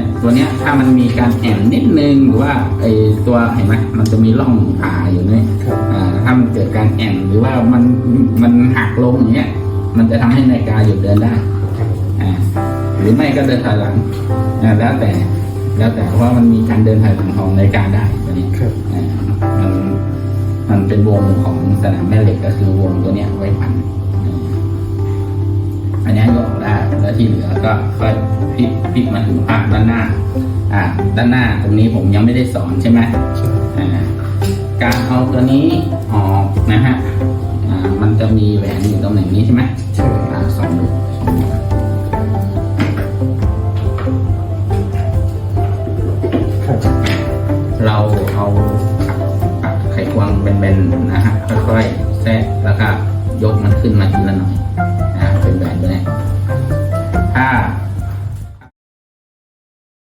เนี่ยตัวเนี้ยถ้ามันมีการแอนนิดนึงหรือว่าไอตัวเห็นไหมมันจะมีร่องผ่าอยู่เนี่ยครับอ่าถ้ามันเกิดการแอนหรือว่ามันมันหักลงอย่างเงี้ย มันจะทำให้นาฬิกาหยุดเดินได้ครับอ่าหรือไม่ก็เดินถอยหลังอ่าแล้วแต่ แล้วแต่เพราะว่ามันมีการเดินถอยหลังของนาฬิกาได้ตัวนี้ครับอ่ามันมันเป็นวงของสนามแม่เหล็กก็คือวงตัวเนี้ยไว้พัน แล้วที่เหลือก็ก็พลิกพลิกมาถึงภาคด้านหน้า อ่า ด้านหน้าตรงนี้ผมยังไม่ได้สอนใช่ไหมใช่อ่าการเอาตัวนี้ออกนะฮะอ่ามันจะมีแหวนอยู่ตำแหน่งนี้ใช่ไหมใช่อ่าสองดูสองดูครับเราเอาปักไขควงเป็นๆนะฮะค่อยๆแทรกแล้วก็ยกมันขึ้นมาทีละหน่อย